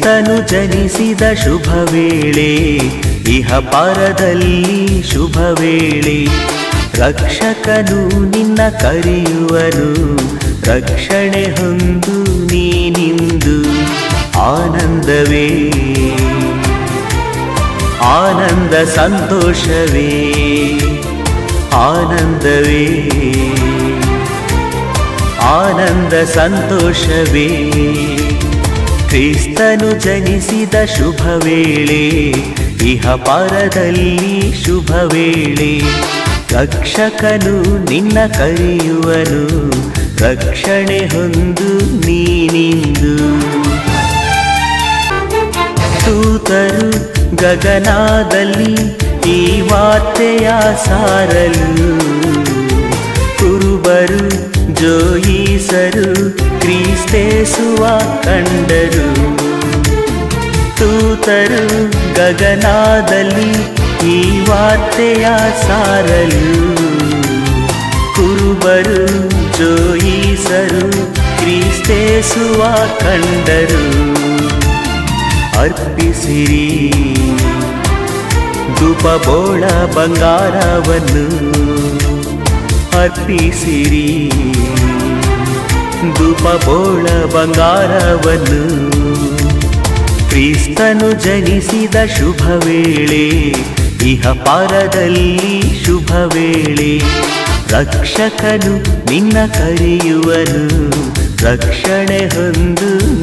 ಕ್ರಿಸ್ತನು ಜನಿಸಿದ ಶುಭ ವೇಳೆ ಇಹ ಪಾರದಲ್ಲಿ ಶುಭ ವೇಳೆ ರಕ್ಷಕನು ನಿನ್ನ ಕರೆಯುವನು, ರಕ್ಷಣೆ ಹೊಂದು ನೀನಿಂದು ಆನಂದವೇ. ಆನಂದ ಸಂತೋಷವೇ, ಆನಂದವೇ. ಆನಂದ ಸಂತೋಷವೇ. ಕ್ರಿಸ್ತನು ಜನಿಸಿದ ಶುಭ ವೇಳೆ ಇಹ ಪರದಲ್ಲಿ ಶುಭ ವೇಳೆ ರಕ್ಷಕನು ನಿನ್ನ ಕರೆಯುವನು, ರಕ್ಷಣೆ ಹೊಂದು ನೀನಿಂದು. ತೂತರು ಗಗನಾದಲ್ಲಿ ಈ ವಾರ್ತೆಯ ಸಾರಲು ಜೋಯಿಸರು ಕ್ರಿಸ್ತೇಸುವ ಕಂಡರು. ತೂತರು ಗಗನಾದಲ್ಲಿ ಈ ವಾರ್ತೆಯ ಸಾರಲು. ಕುರುಬರು ಜೋಯಿಸರು ಕ್ರಿಸ್ತೇಸುವ ಕಂಡರು. ಅರ್ಪಿಸಿರಿ ಧೂಪ ಬೋಳ ಬಂಗಾರವನ್ನು. ಅರ್ಪಿಸಿರಿ ಧೂಪ ಬೋಳ ಬಂಗಾರವನ್ನು ಕ್ರಿಸ್ತನು ಜನಿಸಿದ ಶುಭ ವೇಳೆ, ಇಹ ಪಾರದಲ್ಲಿ ಶುಭ ವೇಳೆ. ರಕ್ಷಕನು ನಿನ್ನ ಕರೆಯುವನು, ರಕ್ಷಣೆ ಹೊಂದು